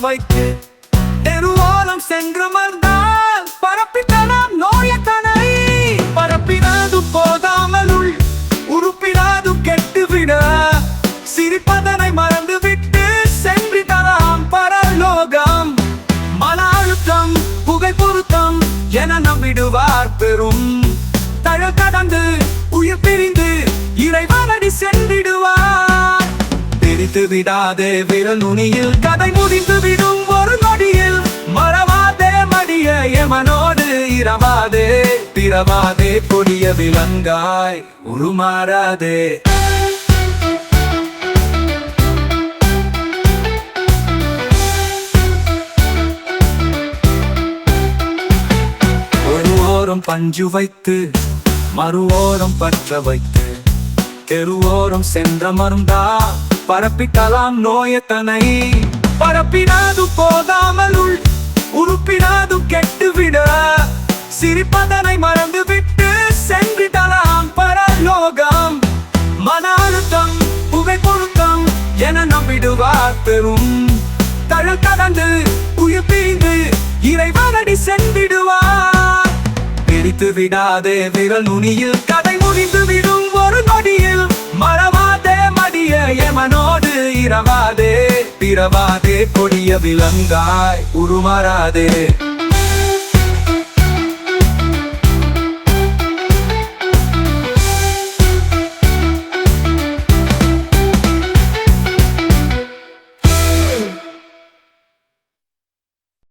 வைத்து தெருவோலம் சென்று வந்தால் பரப்பித்தனம் நோயத்தனை பரப்பினது போதாமலுள் உறுப்பினது கெட்டுவிட சிரிப்பதனை மறந்துவிட்டு சென்று தராம் பரலோகம். மன அழுத்தம் புகை பொருத்தம் என நம்பிடுவார் பெரும். தழ கடந்து உயிர் பிரிந்து விட்டு விடாதே விரல் நுனியில். கதை முடிந்து விடும் ஒரு நொடியில். மறவாதே மடிய எமனோடு இரவாதே. திரவாதே கொடிய விலங்காய் உருமாறாதே. ஓரம் பஞ்சு வைத்து மறு ஓரம் பற்ற வைத்து. தெருவோரம் சென்ற மருந்தா. பரப்பிக்கலாம் நோயத்தனை பரப்பினாது போதாமல் உள் உறுப்பினாது கெட்டுவிட சிரிப்பதனை மறந்து விட்டு சென்றிடலாம் பரலோகம். மன அழுத்தம் புகை பொருத்தம் என நம்பிடுவார் பெரும் தழல் கடந்து உயிர் பிரிந்து இறைவனடி சென்றிடுவார். பிரித்து விடாதே விரல் நுனியில் கதை முடிந்து விடும் ஒரு நொடியில். மரம் எமனோடு இரவாதே பிறவாதே கொடிய விலங்காய் உருமாறாதே.